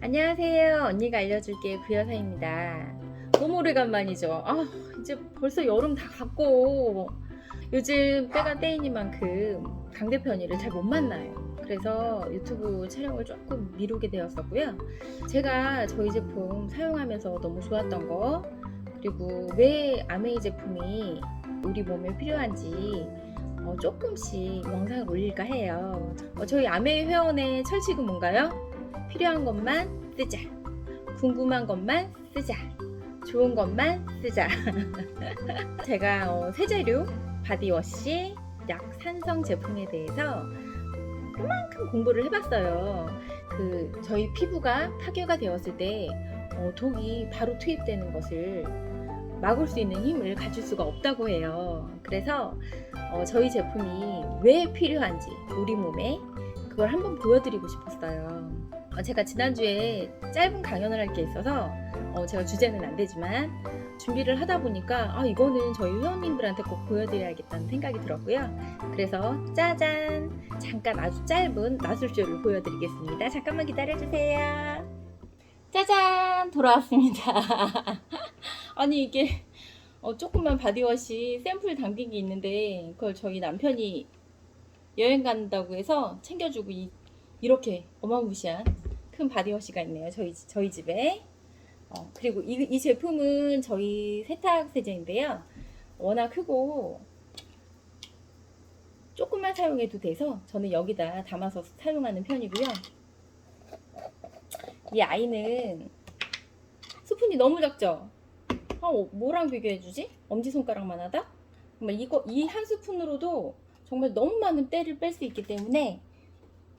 안녕하세요. 언니가 알려줄게 구여사입니다. 너무 오래간만이죠. 아, 이제 벌써 여름 다 갔고 요즘 때가 때이니만큼 강 대표 언니를 잘 못 만나요. 그래서 유튜브 촬영을 조금 미루게 되었었고요. 제가 저희 제품 사용하면서 너무 좋았던 거 그리고 왜 아메이 제품이 우리 몸에 필요한지 어, 조금씩 영상을 올릴까 해요. 어, 저희 아메이 회원의 철칙은 뭔가요? 필요한 것만 쓰자. 궁금한 것만 쓰자. 좋은 것만 쓰자. 제가 어, 세제류, 바디워시, 약 산성 제품에 대해서 그만큼 공부를 해봤어요. 그 저희 피부가 파괴가 되었을 때 어, 독이 바로 투입되는 것을 막을 수 있는 힘을 가질 수가 없다고 해요. 그래서 어, 저희 제품이 왜 필요한지 우리 몸에 그걸 한번 보여드리고 싶었어요. 어, 제가 지난주에 짧은 강연을 할 게 있어서 어, 제가 주제는 안 되지만 준비를 하다 보니까 아, 이거는 저희 회원님들한테 꼭 보여드려야겠다는 생각이 들었고요. 그래서 짜잔! 잠깐 아주 짧은 마술쇼를 보여드리겠습니다. 잠깐만 기다려주세요. 짜잔! 돌아왔습니다. 아니 이게 어, 조그만 바디워시 샘플 담긴 게 있는데 그걸 저희 남편이 여행 간다고 해서 챙겨주고 이, 이렇게 어마무시한 큰 바디워시가 있네요. 저희 저희 집에. 어, 그리고 이, 이 제품은 저희 세탁 세제인데요. 워낙 크고 조금만 사용해도 돼서 저는 여기다 담아서 사용하는 편이고요. 이 아이는 스푼이 너무 작죠? 어, 뭐랑 비교해주지? 엄지손가락만 하다? 정말 이거 이 한 스푼으로도 정말 너무 많은 때를 뺄 수 있기 때문에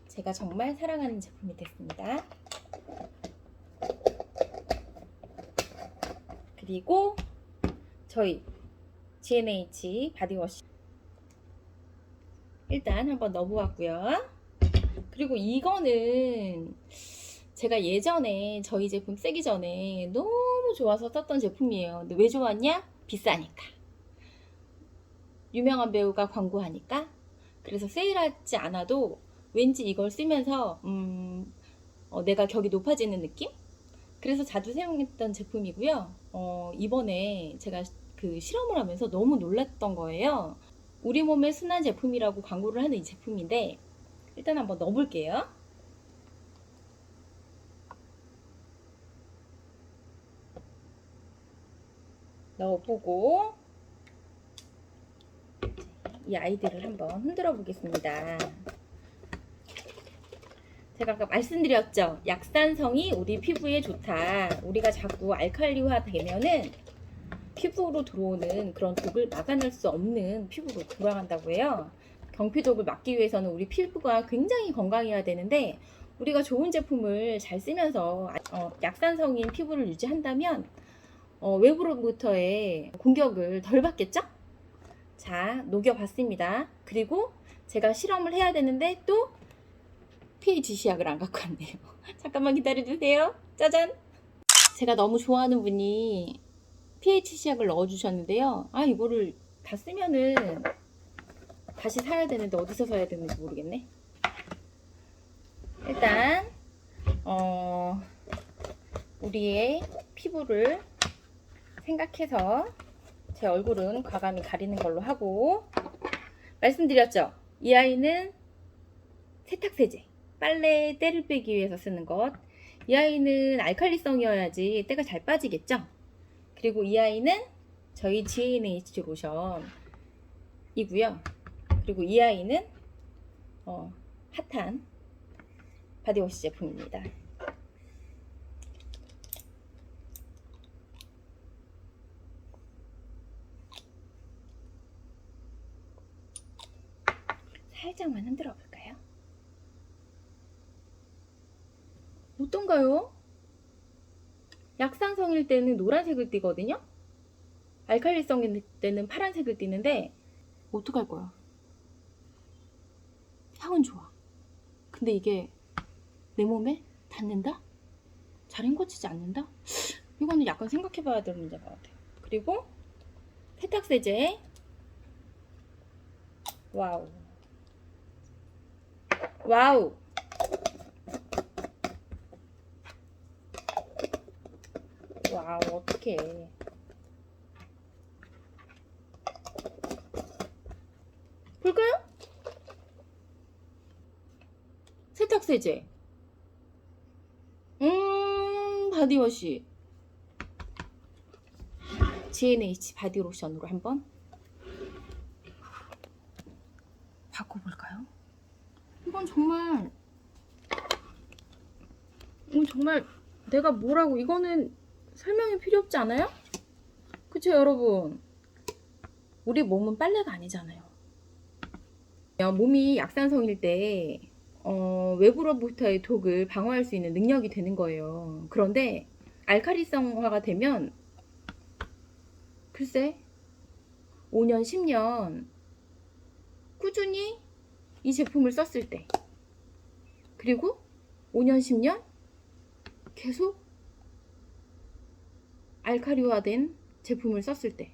제가 정말 사랑하는 제품이 됐습니다. 그리고 저희 GNH 바디워시 일단 한번 넣어보았고요. 그리고 이거는 제가 예전에 저희 제품 쓰기 전에 너무 좋아서 썼던 제품이에요. 근데 왜 좋았냐? 비싸니까. 유명한 배우가 광고하니까. 그래서 세일하지 않아도 왠지 이걸 쓰면서 음, 어, 내가 격이 높아지는 느낌? 그래서 자주 사용했던 제품이고요. 어, 이번에 제가 그 실험을 하면서 너무 놀랐던 거예요. 우리 몸에 순한 제품이라고 광고를 하는 이 제품인데 일단 한번 넣어볼게요. 넣어보고 이 아이들을 한번 흔들어 보겠습니다. 제가 아까 말씀드렸죠. 약산성이 우리 피부에 좋다. 우리가 자꾸 알칼리화 되면은 피부로 들어오는 그런 독을 막아낼 수 없는 피부로 돌아간다고 해요. 경피독을 막기 위해서는 우리 피부가 굉장히 건강해야 되는데 우리가 좋은 제품을 잘 쓰면서 어, 약산성인 피부를 유지한다면 어, 외부로부터의 공격을 덜 받겠죠? 자, 녹여봤습니다. 그리고 제가 실험을 해야 되는데 또 pH 시약을 안 갖고 왔네요. 잠깐만 기다려주세요. 짜잔! 제가 너무 좋아하는 분이 pH 시약을 넣어주셨는데요. 아, 이거를 다 쓰면은 다시 사야 되는데 어디서 사야 되는지 모르겠네. 일단, 어, 우리의 피부를 생각해서 제 얼굴은 과감히 가리는 걸로 하고 말씀드렸죠. 이 아이는 세탁세제, 빨래 때를 빼기 위해서 쓰는 것. 이 아이는 알칼리성이어야지 때가 잘 빠지겠죠. 그리고 이 아이는 저희 GNH 로션이고요. 그리고 이 아이는 어, 핫한 바디워시 제품입니다. 살짝만 흔들어 볼까요? 어떤가요? 약산성일 때는 노란색을 띠거든요? 알칼리성일 때는 파란색을 띠는데 어떡할 거야? 향은 좋아. 근데 이게 내 몸에 닿는다? 잘 헹궈지지 않는다? 이거는 약간 생각해 봐야 되는 문제인 것 같아요. 그리고 세탁세제 와우 와우 아 어떡해 볼까요? 세탁세제 음 바디워시 GNH 바디로션으로 한번 바꿔볼까요? 이건 정말 이건 정말 내가 뭐라고 이거는 설명이 필요 없지 않아요? 그쵸 여러분? 우리 몸은 빨래가 아니잖아요. 야, 몸이 약산성일 때 어, 외부로부터의 독을 방어할 수 있는 능력이 되는 거예요. 그런데 알카리성화가 되면 글쎄 5년 10년 꾸준히 이 제품을 썼을 때 그리고 5년 10년 계속 알카리화된 제품을 썼을 때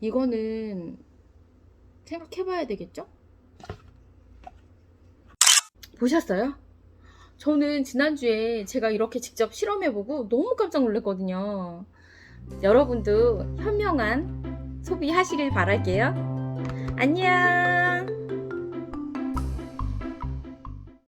이거는 생각해 봐야 되겠죠? 보셨어요? 저는 지난주에 제가 이렇게 직접 실험해보고 너무 깜짝 놀랐거든요. 여러분도 현명한 소비하시길 바랄게요. 안녕!